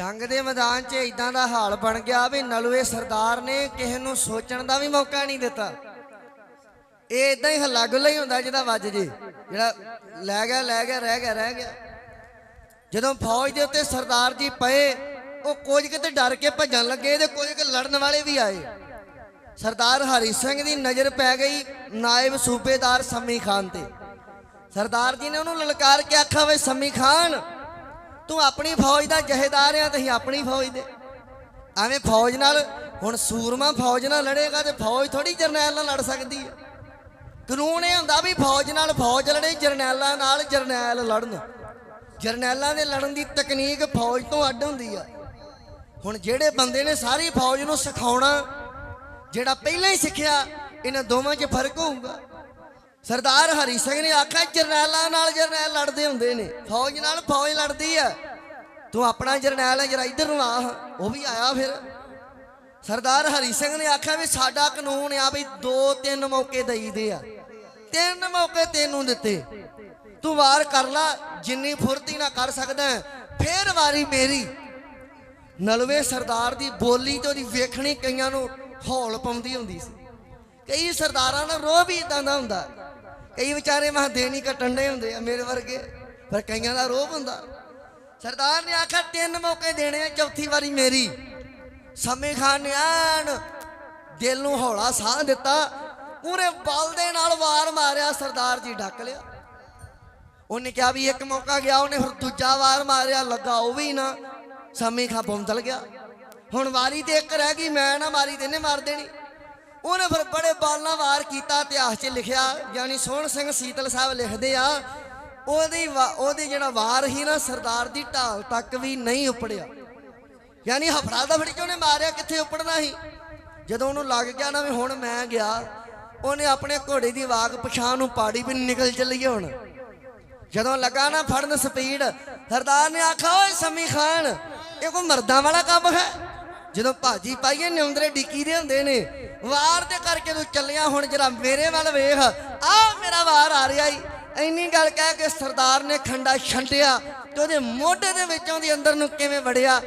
ਜੰਗ ਦੇ ਮੈਦਾਨ 'ਚ ਇਦਾਂ ਦਾ ਹਾਲ ਬਣ ਗਿਆ ਵੀ ਨਲੂਏ ਸਰਦਾਰ ਨੇ ਕਿਸੇ ਨੂੰ ਸੋਚਣ ਦਾ ਵੀ ਮੌਕਾ ਨਹੀਂ ਦਿੱਤਾ। ਇਹ ਇਦਾਂ ਹੀ ਹੱਲਾ ਗੁੱਲਾ ਹੀ ਹੁੰਦਾ ਜਿਹਦਾ ਵੱਜ ਜੇ, ਜਿਹੜਾ ਲੈ ਗਿਆ ਲੈ ਗਿਆ, ਰਹਿ ਗਿਆ ਰਹਿ ਗਿਆ। ਜਦੋਂ ਫੌਜ ਦੇ ਉੱਤੇ ਸਰਦਾਰ ਜੀ ਪਏ, ਉਹ ਕੁਝ ਕਿਤੇ ਡਰ ਕੇ ਭੱਜਣ ਲੱਗੇ ਤੇ ਕੁਝ ਕਿ ਲੜਨ ਵਾਲੇ ਵੀ ਆਏ। ਸਰਦਾਰ ਹਰੀ ਸਿੰਘ ਦੀ ਨਜ਼ਰ ਪੈ ਗਈ ਨਾਇਬ ਸੂਬੇਦਾਰ ਸੰਮੀ ਖਾਨ ਤੇ। ਸਰਦਾਰ ਜੀ ਨੇ ਉਹਨੂੰ ਲਲਕਾਰ ਕੇ ਆਖਿਆ ਵੇ ਸੰਮੀ ਖਾਨ ਤੂੰ ਆਪਣੀ ਫੌਜ ਦਾ ਜਹੇਦਾਰ ਆ ਤੇ ਅਸੀਂ ਆਪਣੀ ਫੌਜ ਦੇ। ਐਵੇਂ ਫੌਜ ਨਾਲ, ਹੁਣ ਸੂਰਮਾ ਫੌਜ ਨਾਲ ਲੜੇਗਾ ਤੇ ਫੌਜ ਥੋੜੀ ਜਰਨੈਲ ਨਾਲ ਲੜ ਸਕਦੀ ਹੈ ਕਾਨੂੰਨ ਇਹ ਹੁੰਦਾ ਵੀ ਫੌਜ ਨਾਲ ਫੌਜ ਲੜੇ, ਜਰਨੈਲਾਂ ਨਾਲ ਜਰਨੈਲ ਲੜਨ। ਜਰਨੈਲਾਂ ਦੇ ਲੜਨ ਦੀ ਤਕਨੀਕ ਫੌਜ ਤੋਂ ਅੱਡ ਹੁੰਦੀ ਆ। ਹੁਣ ਜਿਹੜੇ ਬੰਦੇ ਨੇ ਸਾਰੀ ਫੌਜ ਨੂੰ ਸਿਖਾਉਣਾ, ਜਿਹੜਾ ਪਹਿਲਾਂ ਹੀ ਸਿੱਖਿਆ, ਇਹਨਾਂ ਦੋਵਾਂ 'ਚ ਫ਼ਰਕ ਹੋਊਗਾ। ਸਰਦਾਰ ਹਰੀ ਸਿੰਘ ਨੇ ਆਖਿਆ ਜਰਨੈਲਾਂ ਨਾਲ ਜਰਨੈਲ ਲੜਦੇ ਹੁੰਦੇ ਨੇ। ਫੌਜ ਨਾਲ ਫੌਜ ਲੜਦੀ ਆ। ਤੂੰ ਆਪਣਾ ਜਰਨੈਲ ਹੈ ਜਰਾ ਇੱਧਰ ਨੂੰ ਆ। ਉਹ ਵੀ ਆਇਆ ਫਿਰ। ਸਰਦਾਰ ਹਰੀ ਸਿੰਘ ਨੇ ਆਖਿਆ ਵੀ ਸਾਡਾ ਕਾਨੂੰਨ ਆ ਵੀ ਦੋ ਤਿੰਨ ਮੌਕੇ ਦਈਦੇ ਆ। ਤਿੰਨ ਮੌਕੇ ਤੈਨੂੰ ਦਿੱਤੇ। ਤੂੰ ਵਾਰ ਕਰ ਲੈ ਜਿੰਨੀ ਫੁਰਤੀ ਨਾਲ ਕਰ ਸਕਦਾ ਹੈ, ਫੇਰ ਵਾਰੀ ਮੇਰੀ। ਨਲਵੇ ਸਰਦਾਰ ਦੀ ਬੋਲੀ ਤੇ ਉਹਦੀ ਵੇਖਣੀ ਕਈਆਂ ਨੂੰ ਹੌਲ ਪਾਉਂਦੀ ਹੁੰਦੀ ਸੀ। ਕਈ ਸਰਦਾਰਾਂ ਦਾ ਰੋਹ ਵੀ ਇਦਾਂ ਦਾ ਹੁੰਦਾ। ਕਈ ਵਿਚਾਰੇ ਮਹਾਂ ਦੇਣੀ ਕੱਟਣ ਦੇ ਹੁੰਦੇ ਆ ਮੇਰੇ ਵਰਗੇ, ਪਰ ਕਈਆਂ ਦਾ ਰੋਹ ਹੁੰਦਾ। ਸਰਦਾਰ ਨੇ ਆਖਿਆ, ਤਿੰਨ ਮੌਕੇ ਦੇਣੇ ਆ, ਚੌਥੀ ਵਾਰੀ ਮੇਰੀ। ਸਮੇ ਖਾਨ ਨੇ ਐਨ ਦਿਲ ਨੂੰ ਹੌਲਾ ਸਾਹ ਦਿੱਤਾ, ਪੂਰੇ ਬਲ ਦੇ ਨਾਲ ਵਾਰ ਮਾਰਿਆ, ਸਰਦਾਰ ਜੀ ਡੱਕ ਲਿਆ। ਉਹਨੇ ਕਿਹਾ ਵੀ ਇੱਕ ਮੌਕਾ ਗਿਆ, ਉਹਨੇ ਫਿਰ ਦੂਜਾ ਵਾਰ ਮਾਰਿਆ, ਲੱਗਾ ਉਹ ਵੀ ਨਾ। ਸਮੀ ਖਾ ਬੰਦਲ ਗਿਆ। ਹੁਣ ਵਾਰੀ ਤੇ ਇੱਕ ਰਹਿ ਗਈ, ਮੈਂ ਨਾ ਮਾਰੀ ਤੇ ਇਹਨੇ ਮਾਰ ਦੇਣੀ। ਉਹਨੇ ਫਿਰ ਬੜੇ ਬਾਲਾਂ ਵਾਰ ਕੀਤਾ, ਇਤਿਹਾਸ 'ਚ ਲਿਖਿਆ, ਯਾਨੀ ਸੋਹਣ ਸਿੰਘ ਸੀਤਲ ਸਾਹਿਬ ਲਿਖਦੇ ਆ, ਉਹਦੀ ਵਾ- ਉਹਦੀ ਜਿਹੜਾ ਵਾਰ ਹੀ ਨਾ, ਸਰਦਾਰ ਦੀ ਢਾਲ ਤੱਕ ਵੀ ਨਹੀਂ ਉਪੜਿਆ। ਯਾਨੀ ਹਫੜਾ ਦਫੜੀ ਚ ਉਹਨੇ ਮਾਰਿਆ, ਕਿੱਥੇ ਉਪੜਨਾ ਸੀ? ਜਦੋਂ ਉਹਨੂੰ ਲੱਗ ਗਿਆ ਨਾ ਵੀ ਹੁਣ ਮੈਂ ਗਿਆ, ਉਹਨੇ ਆਪਣੇ ਘੋੜੇ ਦੀ ਵਾਗ ਪਛਾਣ ਨੂੰ ਪਾੜੀ ਵੀ ਨਿਕਲ ਚੱਲੀ ਹੁਣ। ਜਦੋਂ ਲੱਗਾ ਨਾ ਫੜਨ ਸਪੀਡ, ਸਰਦਾਰ ਨੇ ਆਖਿਆ, ਓਏ ਸਮੀ ਖਾਨ ਇਹ ਕੋਈ ਮਰਦਾਂ ਵਾਲਾ ਕੰਮ ਹੈ? ਜਦੋਂ ਭਾਜੀ ਪਾਈਏ ਨਿਉਂਦਰੇ ਡਿੱਕੀ ਦੇ ਹੁੰਦੇ ਨੇ, ਵਾਰ ਦੇ ਕਰਕੇ ਤੂੰ ਚੱਲਿਆ, ਹੁਣ ਜਰਾ ਮੇਰੇ ਵੱਲ ਵੇਖ। ਆ ਮੇਰਾ ਵਾਰ ਆ ਰਿਹਾ ਈ। ਇੰਨੀ ਗੱਲ ਕਹਿ ਕੇ ਸਰਦਾਰ ਨੇ ਖੰਡਾ ਛੰਡਿਆ ਤੇ ਉਹਦੇ ਮੋਢੇ ਦੇ ਵਿੱਚੋਂ ਦੀ ਅੰਦਰ ਨੂੰ ਕਿਵੇਂ ਵੜਿਆ?